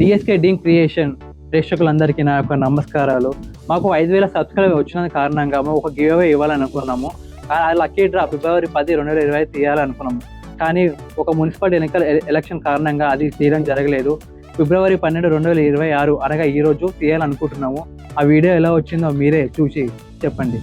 DSK deem creation ప్రేక్షకులందరికీ నా యొక్క నమస్కారాలు. మాకు ఐదు వేల సబ్స్క్రైబ్ వచ్చిన కారణంగా మేము ఒక గివ్ అవే ఇవ్వాలనుకున్నాము. ఆ లక్కీ డ్రా ఫిబ్రవరి పది రెండు వేల ఇరవై తీయాలనుకున్నాము. కానీ ఒక మున్సిపల్ ఎన్నికల ఎ- ఎలక్షన్ కారణంగా అది తీయడం జరగలేదు. ఫిబ్రవరి పన్నెండు రెండు వేల ఇరవై ఆరు అనగా ఈ రోజు తీయాలనుకుంటున్నాము. ఆ వీడియో ఎలా వచ్చిందో మీరే చూసి చెప్పండి.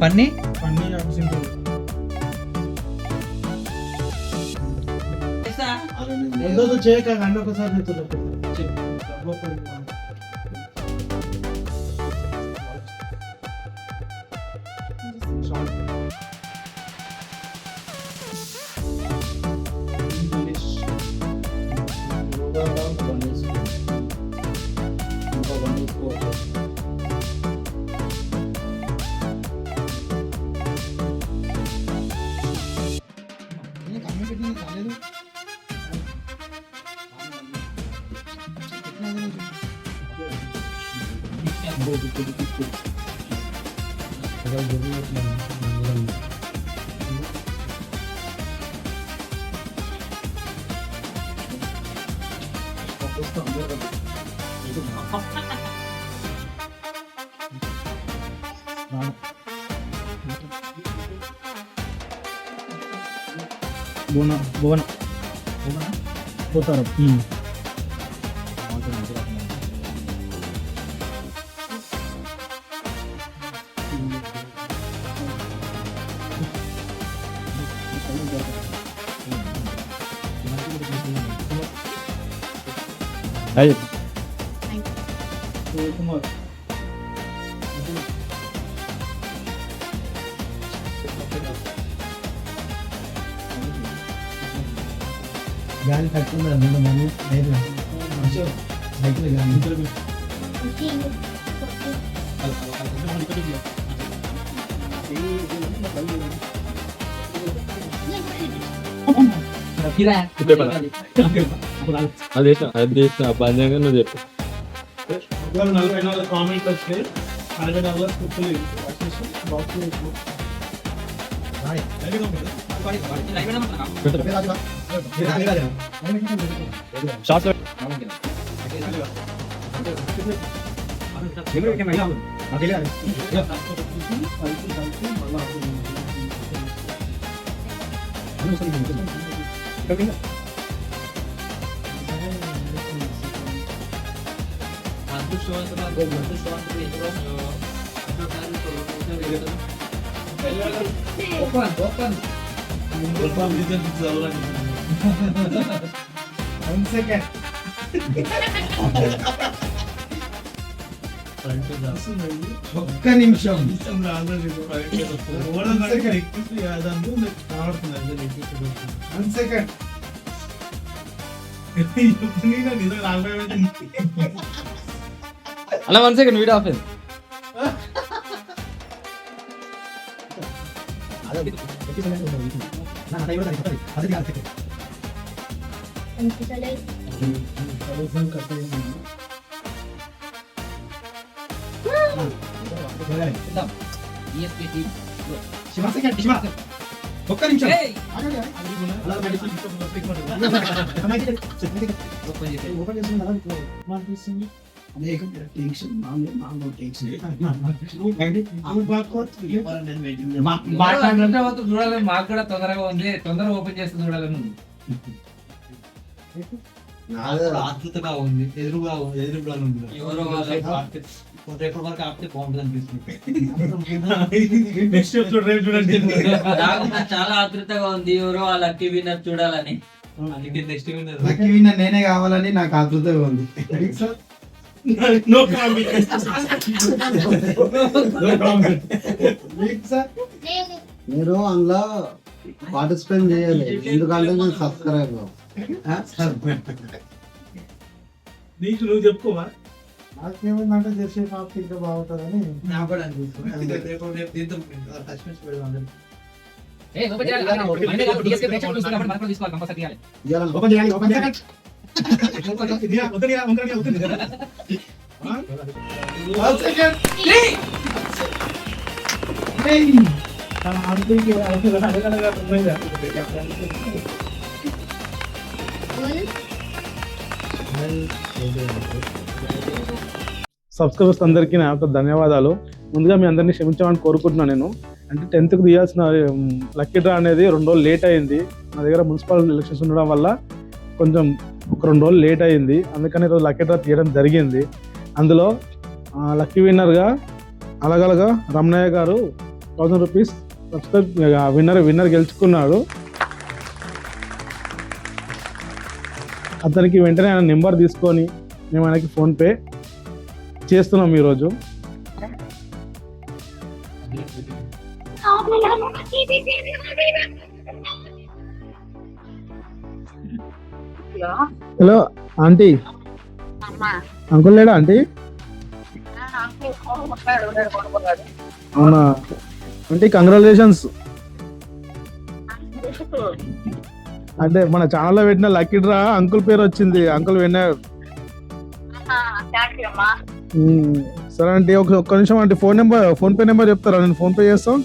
పన్ని ముందు చేయక అన్న ఒకసారి go down to 1 is 2 number 1 is 4 ini kami ini kami itu Terima kasih. したの？宮崎大丈夫なあボナボナボナボタロうん భువన భువన పోతారు అయ్యి కుమార్ గాలి కట్టుకున్నా రెండు మంది ఐదు సైకిల్ గాలి అది అది చేసిన పంజంగా నువ్వు చెప్పు ఒకవేళ నలభై నాలుగు కామెంట్లు వస్తే నలభై నాలుగు కుప్పలు box kali nggak Hantu soal teman, hantu soal teman, terus itu kan kalau kita lihat Open, open. Open. Kita di saluran. Hansek ya. ఒక్క నిమిషం. వన్ సెకండ్ అలా వన్ సెకండ్ వీడియో ఆఫ్ అయింది శివ సెకండ్ శివ ఒక్క నిమిషం చూడాలి. మాకు కూడా తొందరగా ఉంది. తొందరగా ఓపెన్ చేస్తే చూడాలి. నువ్వు ఆతృతగా ఉంది ఎదురుగా ఉంది ఎదురుగా ఉంది. ఎవరో రేపటి వరకు ఆపితే బాగుంటుంది అనిపిస్తుంది నెక్స్ట్ ఎపిసోడ్ రేపు చూడండి. నాకు చాలా ఆతృతగా ఉంది ఎవరో ఆ లక్కీ విన్నర్ చూడాలని. అందుకే నెక్స్ట్ లక్కీ విన్నర్ నేనే కావాలని నాకు ఆతృతగా ఉంది. నో కామెంట్ సార్ మీరు అందులో పార్టిసిపేట్ చేయాలి. ఎందుకంటే నేను సబ్స్క్రైబ్ నీకు నువ్వు చెప్పుకోవా నాకేమైందంటే చేసే పాప ఇంకా బాగుంటుందని నాకు కూడా అనిపిస్తుంది అందుకే రేపు రేపు దీంతో సస్పెన్స్ పెడదాం అందరం. ఇయ్యాలని ఓపెన్ చేయాలి ఓపెన్ చేయాలి సబ్స్క్రైబర్స్ అందరికీ నా యొక్క ధన్యవాదాలు. ముందుగా మీ అందరినీ క్షమించమని కోరుకుంటున్నాను నేను. అంటే టెన్త్కి తీయాల్సిన లక్కీ డ్రా అనేది రెండు రోజులు లేట్ అయింది. నా దగ్గర మున్సిపల్ ఎలక్షన్స్ ఉండడం వల్ల కొంచెం ఒక రెండు రోజులు లేట్ అయింది. అందుకని ఈరోజు లక్కీ డ్రా తీయడం జరిగింది. అందులో లక్కీ విన్నర్గా అలగలగా రమణయ్య గారు thousand rupees subscribe winner winner గెలుచుకున్నాడు. అతనికి వెంటనే ఆయన నెంబర్ తీసుకొని మేము ఆయనకి ఫోన్పే చేస్తున్నాం ఈరోజు. Hello aunty. అంకుల్ లేడా ఆంటీ? అవునా ఆంటీ కంగ్రాచులేషన్స్ అంటే మన ఛానల్లో పెట్టిన లక్కీ డ్రా అంకుల్ పేరు వచ్చింది. అంకుల్ విన్నారు. సరే ఆంటీ ఒక ఒక్క నిమిషం aunty phone number PhonePe number చెప్తారా? నేను ఫోన్ పే చేస్తాం?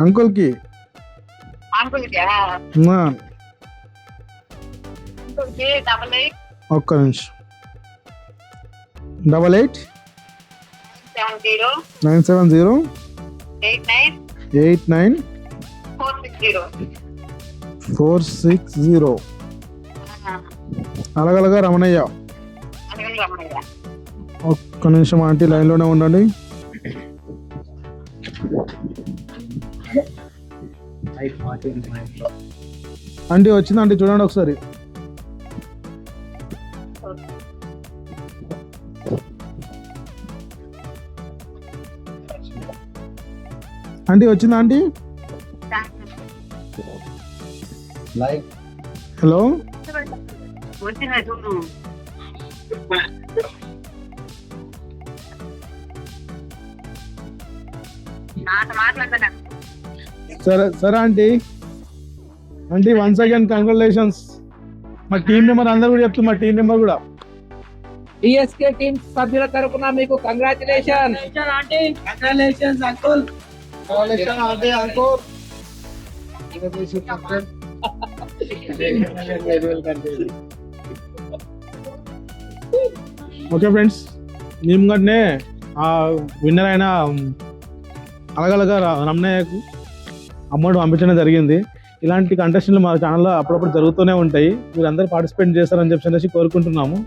అంకుల్కి ఆ, ఒక్క నిమిషం. Double eight nine seven zero eight nine four six zero four six zero. Alagalaga Ramanaiah. ఒక్క నిమిషం ఆంటీ లైన్లోనే ఉండండి. ఆంటీ వచ్చింది ఆంటీ? చూడండి ఒకసారి. ఆంటీ వచ్చిందా ఆంటీ? లైక్ హలో సరే సరే aunty. Aunty once again congratulations మా టీం మెంబర్ అందరు కూడా చెప్తున్నారు మా టీం మెంబర్ కూడా. టిఎస్కే టీం సభ్యుల తరపున మీకు కంగ్రాచులేషన్ ఓకే ఫ్రెండ్స్ మేము కంటే ఆ విన్నర్ అయిన అలగలగా రమణయ్యకు అమౌంట్ పంపించడం జరిగింది. ఇలాంటి కంటెస్ట్లు మా ఛానల్లో అప్పుడప్పుడు జరుగుతూనే ఉంటాయి. మీరు అందరూ పార్టిసిపేట్ చేస్తారని చెప్పి కోరుకుంటున్నాము.